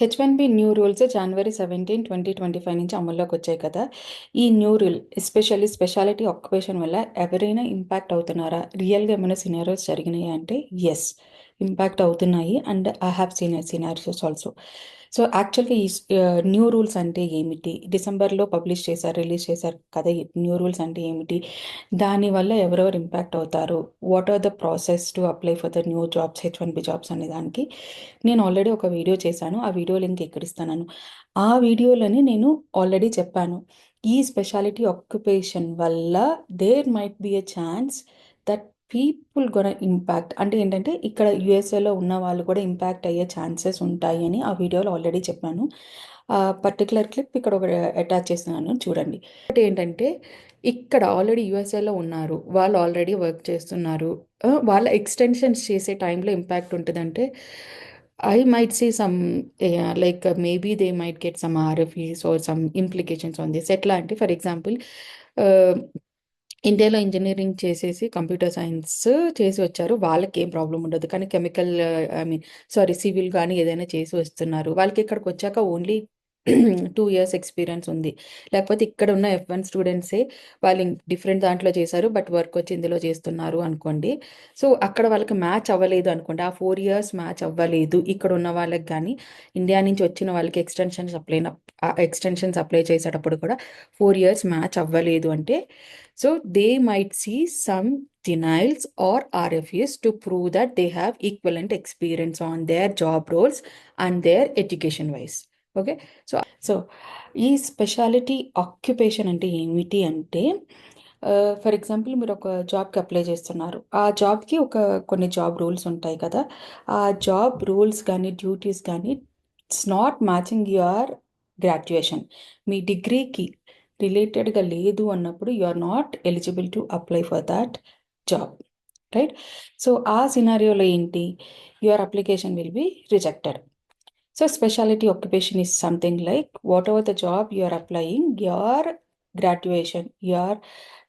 H one B new rules January seventeen twenty twenty five నుంచి అమల్లోకి వచ్చాయి కదా. ఈ new rule especially speciality occupation వల్ల ఎవరైనా ఇంపాక్ట్ అవుతున్నారా? రియల్గా ఏమైనా సినారియోస్ జరిగినాయి అంటే ఎస్ ఇంపాక్ట్ అవుతున్నాయి. And I have seen scenarios also so యాక్చువల్గా ఈ న్యూ రూల్స్ అంటే ఏమిటి? డిసెంబర్లో పబ్లిష్ చేశారు రిలీజ్ చేశారు కదా న్యూ రూల్స్ అంటే ఏమిటి? దానివల్ల ఎవరెవరు ఇంపాక్ట్ అవుతారు? What are the process to apply for the new jobs H one B jobs అనే దానికి నేను ఆల్రెడీ ఒక వీడియో చేశాను. ఆ వీడియో లింక్ ఇక్కడ ఇస్తాను ఆ వీడియోలని నేను ఆల్రెడీ చెప్పాను. ఈ స్పెషాలిటీ ఆక్యుపేషన్ వల్ల there might be a chance that people కూడా ఇంపాక్ట్ అంటే ఏంటంటే ఇక్కడ యుఎస్ఏలో ఉన్న వాళ్ళు కూడా ఇంపాక్ట్ అయ్యే ఛాన్సెస్ ఉంటాయి అని ఆ వీడియోలో ఆల్రెడీ చెప్పాను. పర్టికులర్ క్లిప్ ఇక్కడ ఒక అటాచ్ చేస్తున్నాను చూడండి. ఒకటి ఏంటంటే ఇక్కడ ఆల్రెడీ యుఎస్ఏలో ఉన్నారు వాళ్ళు ఆల్రెడీ వర్క్ చేస్తున్నారు. వాళ్ళ ఎక్స్టెన్షన్స్ చేసే టైంలో ఇంపాక్ట్ ఉంటుందంటే I might see some like maybe they might get some RFEs or some implications on this. ఎట్లా అంటే ఫర్ ఎగ్జాంపుల్ ఇండియాలో ఇంజనీరింగ్ చేసేసి కంప్యూటర్ సైన్స్ చేసి వచ్చారు. వాళ్ళకి ఏం ప్రాబ్లం ఉండదు. కానీ chemical I mean sorry civil కానీ ఏదైనా చేసి వస్తున్నారు. వాళ్ళకి ఇక్కడికి వచ్చాక ఓన్లీ టూ ఇయర్స్ ఎక్స్పీరియన్స్ ఉంది. లేకపోతే ఇక్కడ ఉన్న ఎఫ్ వన్ స్టూడెంట్సే వాళ్ళు డిఫరెంట్ దాంట్లో చేశారు బట్ వర్క్ వచ్చి ఇందులో చేస్తున్నారు అనుకోండి. సో అక్కడ వాళ్ళకి మ్యాచ్ అవ్వలేదు అనుకోండి. ఆ ఫోర్ ఇయర్స్ మ్యాచ్ అవ్వలేదు ఇక్కడ ఉన్న వాళ్ళకి కానీ ఇండియా నుంచి వచ్చిన వాళ్ళకి ఎక్స్టెన్షన్స్ అప్లై ఎక్స్టెన్షన్స్ అప్లై చేసేటప్పుడు కూడా ఫోర్ ఇయర్స్ మ్యాచ్ అవ్వలేదు అంటే so they might see some denials or RFUs to prove that they have equivalent experience on their job roles and their education wise. Okay? So so ఈ speciality occupation అంటే ఏమిటి అంటే for example మీరు ఒక జాబ్కి apply చేస్తున్నారు. ఆ జాబ్కి ఒక కొన్ని జాబ్ రూల్స్ ఉంటాయి కదా? ఆ జాబ్ రూల్స్ కానీ డ్యూటీస్ కానీ it's not matching your graduation. మీ డిగ్రీకి రిలేటెడ్గా లేదు అన్నప్పుడు you are not eligible to apply for that job. Right? So ఆ సినారియోలో ఏంటి? Your application will be rejected. So specialty occupation is something like whatever the job you are applying, your graduation, your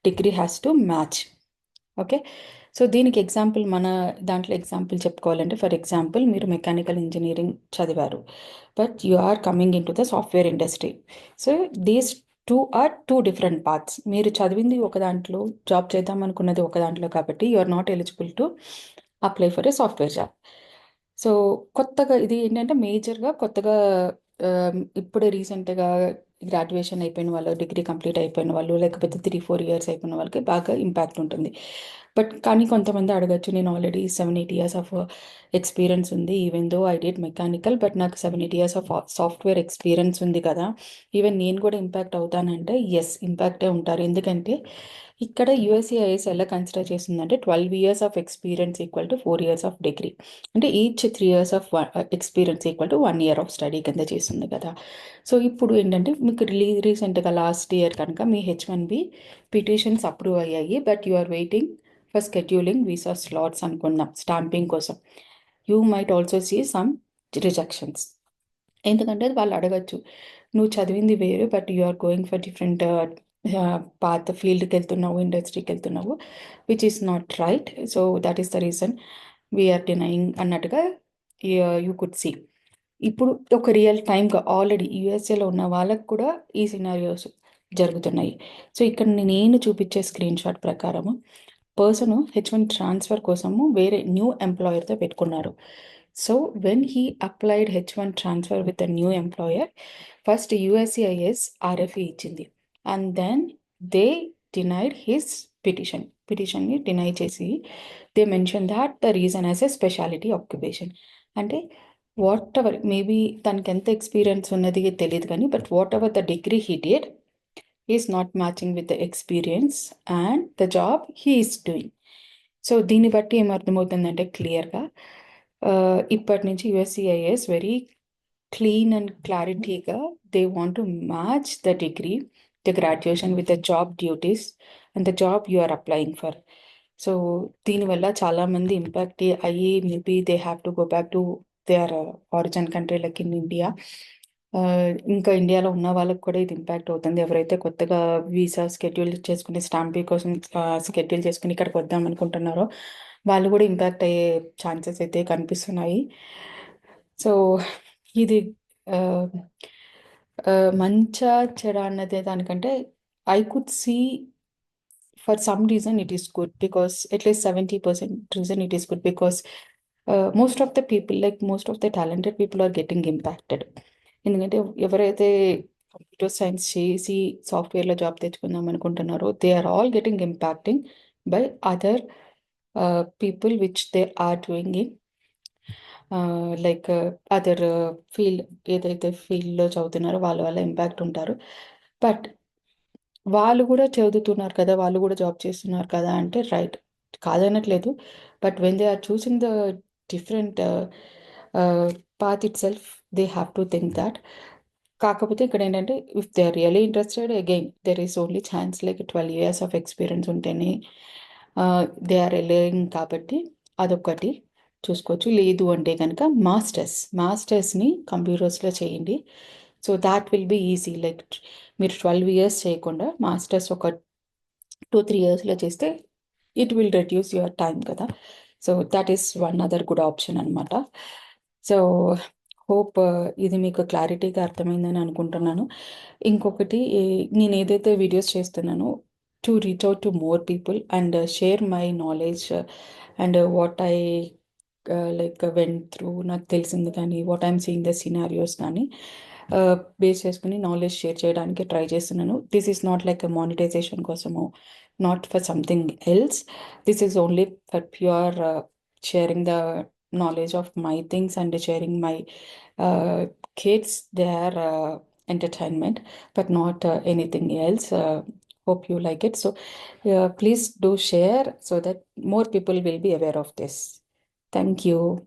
degree has to match. Okay so దీనికి example మన దాంట్లో example చెప్పుకోవాలంటే for example మీరు mechanical engineering చదివారు but you are coming into the software industry so these two are two different parts మీరు చదివింది ఒక దాంట్లో జాబ్ చేద్దాం అనుకున్నది ఒక దాంట్లో కాబట్టి you are not eligible to apply for a software job so కొత్తగా ఇది ఏంటంటే మేజర్‌గా కొత్తగా ఇప్పుడే రీసెంట్‌గా గ్రాడ్యుయేషన్ అయిపోయిన వాళ్ళు, డిగ్రీ కంప్లీట్ అయిపోయిన వాళ్ళు, లేకపోతే త్రీ ఫోర్ ఇయర్స్ అయిపోయిన వాళ్ళకి బాగా ఇంపాక్ట్ ఉంటుంది. బట్ కానీ కొంతమంది అడగచ్చు నేను already seven eight years of experience ఉంది. Even though I did mechanical but నాకు seven eight years of software experience ఉంది కదా! ఈవెన్ నేను కూడా ఇంపాక్ట్ అవుతానంటే ఎస్ ఇంపాక్టే ఉంటారు. ఎందుకంటే ఇక్కడ యూఎస్ఏఐఎస్ ఎలా కన్సిడర్ చేసిందంటే twelve years of experience equal to four years of degree అంటే each three years of experience equal to one year of study కింద చేస్తుంది కదా సో ఇప్పుడు ఏంటంటే మీకు రిలీ రీసెంట్గా లాస్ట్ ఇయర్ కనుక మీ H one B petitions approve అయ్యాయి but you are waiting for scheduling visa slots అనుకున్నాం స్టాంపింగ్ కోసం. You might also see some rejections ఎందుకంటే వాళ్ళు అడగచ్చు నువ్వు చదివింది వేరు but you are going for different path ఫీల్డ్కి వెళ్తున్నావు ఇండస్ట్రీకి వెళ్తున్నావు which is not right so that is the reason we're denying అన్నట్టుగా యూ కుడ్ సీ ఇప్పుడు ఒక రియల్ టైమ్గా ఆల్రెడీ యుఎస్ఏలో ఉన్న వాళ్ళకు కూడా ఈ సినారియోస్ జరుగుతున్నాయి. సో ఇక్కడ నేను చూపించే స్క్రీన్ షాట్ ప్రకారము పర్సన్ హెచ్ వన్ ట్రాన్స్ఫర్ కోసము వేరే న్యూ ఎంప్లాయర్తో పెట్టుకున్నారు. So when he applied H one transfer with a new employer first USCIS RFE ఇచ్చింది. And then they denied his petition పిటిషన్ని deny చేసి they mention that the reason as a specialty occupation అంటే whatever maybe తనకి ఎంత experience ఉన్నది తెలియదు కానీ but whatever the degree he did is not matching with the experience and the job he is doing so దీన్ని బట్టి ఏమర్థమవుతుందంటే క్లియర్గా ఇప్పటి నుంచి యుఎస్సిఐఎస్ వెరీ క్లీన్ అండ్ క్లారిటీగా they want to match the degree the graduation with the job duties and the job you are applying for so దీనివల్ల చాలామంది impact అయ్యి maybe they have to go back to their origin country like in India ఇంకా ఇండియాలో ఉన్న వాళ్ళకి కూడా ఇది impact అవుతుంది ఎవరైతే కొత్తగా వీసా స్కెడ్యూల్ చేసుకుని స్టాంపీ కోసం స్కెడ్యూల్ చేసుకుని ఇక్కడికి వద్దాం అనుకుంటున్నారో వాళ్ళు కూడా ఇంపాక్ట్ అయ్యే ఛాన్సెస్ అయితే కనిపిస్తున్నాయి సో ఇది మంచా, చెడ అన్నదే దానికంటే I could see for some reason it is good because at least 70% reason it is good because most of the people like most of the talented people are getting impacted. ఎందుకంటే ఎవరైతే computer science చేసి సాఫ్ట్‌వేర్‌లో job తెచ్చుకుందాం అనుకుంటున్నారో they are all getting impacting by other people which they are doing in like other field ఏదైతే ఫీల్డ్‌లో చదువుతున్నారో వాళ్ళ వల్ల ఇంపాక్ట్ ఉంటారు. బట్ వాళ్ళు కూడా చదువుతున్నారు కదా! వాళ్ళు కూడా జాబ్ చేస్తున్నారు కదా! అంటే రైట్. కాదనట్లేదు. But when they are choosing the different path itself they have to think that కాకపోతే ఇక్కడ ఏంటంటే if they are really interested again there is only chance like 12 years of experience ఉంటేనే దే ఆర్ ఎలియింగ్ కాబట్టి అదొక్కటి చూసుకోవచ్చు. లేదు అంటే కనుక మాస్టర్స్, మాస్టర్స్‌ని కంప్యూటర్స్‌లో చేయండి. So, that will be easy like మీరు 12 ఇయర్స్ చేయకుండా మాస్టర్స్ ఒక 2, 3 ఇయర్స్‌లో చేస్తే it will reduce your time కదా! So, that is one other good option అనమాట. సో, హోప్ ఇది మీకు క్లారిటీగా అర్థమైందని అనుకుంటున్నాను. ఇంకొకటి నేను ఏదైతే వీడియోస్ చేస్తున్నానో to reach out to more people and share my knowledge and what I like went through నాకు తెలిసింది కానీ, what I'm seeing the scenarios కానీ బేస్ చేసుకుని నాలెడ్జ్ షేర్ చేయడానికి ట్రై చేస్తున్నాను. This is not like monetization కోసము not for something else. This is only for pure sharing the knowledge of my things and sharing my uh, kids their uh, entertainment but not uh, anything else. Uh, hope you like it. So uh, please do share so that more people will be aware of this. Thank you.